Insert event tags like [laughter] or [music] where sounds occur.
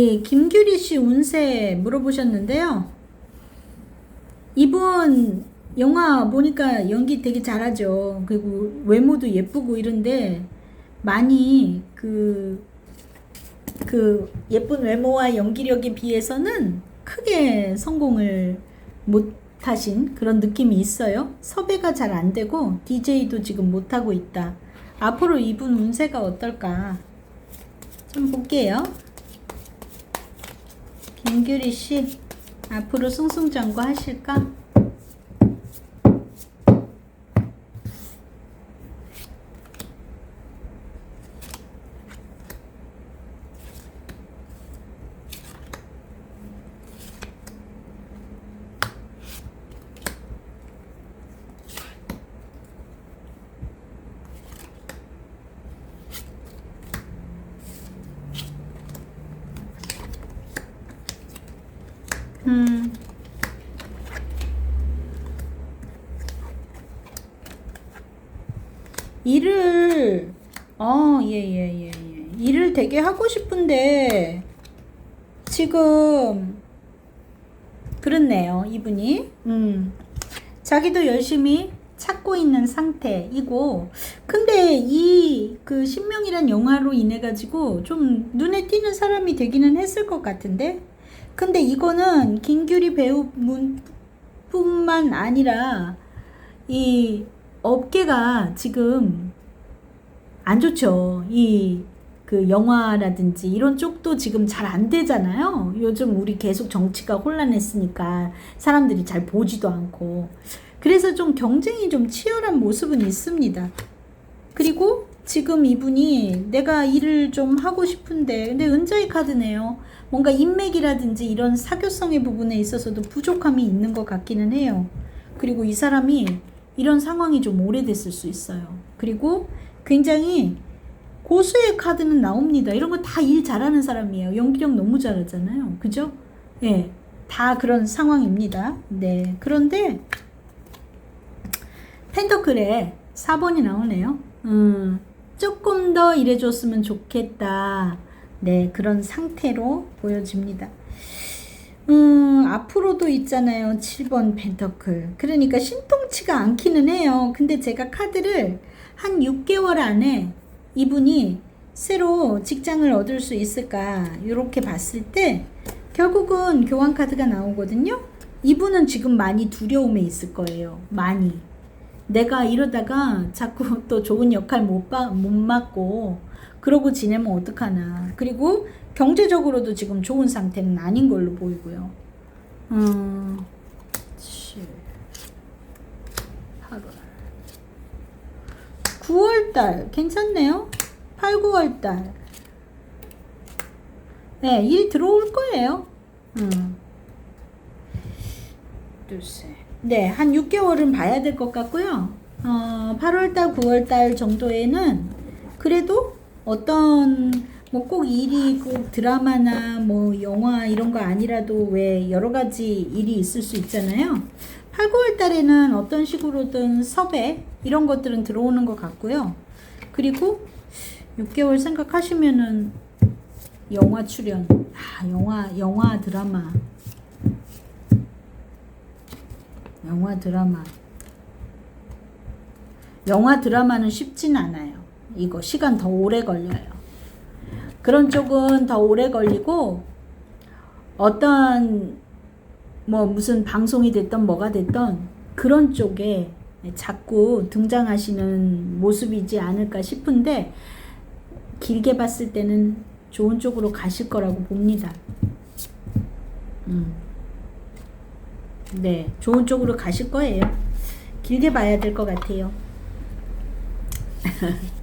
예, 김규리 씨 운세 물어보셨는데요. 이분 영화 보니까 연기 되게 잘하죠. 그리고 외모도 예쁘고 이런데 많이 그, 그 예쁜 외모와 연기력에 비해서는 크게 성공을 못 하신 그런 느낌이 있어요. 섭외가 잘 안 되고 DJ도 지금 못 하고 있다. 앞으로 이분 운세가 어떨까? 좀 볼게요. 김규리 씨 앞으로 승승장구 하실까? 음. 일을 어, 예, 예, 예, 예. 일을 되게 하고 싶은데 지금 그렇네요, 이분이. 음. 자기도 열심히 찾고 있는 상태이고 근데 이 그 신명이란 영화로 인해 가지고 좀 눈에 띄는 사람이 되기는 했을 것 같은데 근데 이거는 김규리 배우뿐만 아니라 이 업계가 지금 안 좋죠. 이 그 영화라든지 이런 쪽도 지금 잘 안 되잖아요. 요즘 우리 계속 정치가 혼란했으니까 사람들이 잘 보지도 않고. 그래서 좀 경쟁이 좀 치열한 모습은 있습니다. 그리고 지금 이분이 내가 일을 좀 하고 싶은데, 근데 은자의 카드네요. 뭔가 인맥이라든지 이런 사교성의 부분에 있어서도 부족함이 있는 것 같기는 해요. 그리고 이 사람이 이런 상황이 좀 오래됐을 수 있어요. 그리고 굉장히 고수의 카드는 나옵니다. 이런 거 다 일 잘하는 사람이에요. 연기력 너무 잘하잖아요. 그죠? 예. 다 그런 상황입니다. 네. 그런데 펜터클에 4번이 나오네요. 음, 조금 더 일해줬으면 좋겠다. 네, 그런 상태로 보여집니다. 음, 앞으로도 있잖아요. 7번 펜터클. 그러니까 신통치가 않기는 해요. 근데 제가 카드를 한 6개월 안에 이분이 새로 직장을 얻을 수 있을까? 이렇게 봤을 때 결국은 교환 카드가 나오거든요. 이분은 지금 많이 두려움에 있을 거예요. 많이. 내가 이러다가 자꾸 [laughs] 또 좋은 역할 못, 봐, 못 맡고 그러고 지내면 어떡하나. 그리고 경제적으로도 지금 좋은 상태는 아닌 걸로 보이고요. 음, 7, 8월. 9월달 괜찮네요. 8, 9월달. 네, 일 들어올 거예요. 음. 둘, 셋. 네, 한 6개월은 봐야 될 것 같고요. 어, 8월달, 9월달 정도에는 그래도 어떤 뭐 꼭 일이 꼭 드라마나 뭐 영화 이런 거 아니라도 왜 여러 가지 일이 있을 수 있잖아요. 8, 9월 달에는 어떤 식으로든 섭외 이런 것들은 들어오는 것 같고요. 그리고 6개월 생각하시면은 영화 출연, 아, 영화, 영화 드라마, 영화 드라마. 영화 드라마는 쉽진 않아요. 이거 시간 더 오래 걸려요. 그런 쪽은 더 오래 걸리고 어떤 뭐 무슨 방송이 됐던 뭐가 됐던 그런 쪽에 자꾸 등장하시는 모습이지 않을까 싶은데 길게 봤을 때는 좋은 쪽으로 가실 거라고 봅니다. 음. 네, 좋은 쪽으로 가실 거예요. 길게 봐야 될 것 같아요. [laughs]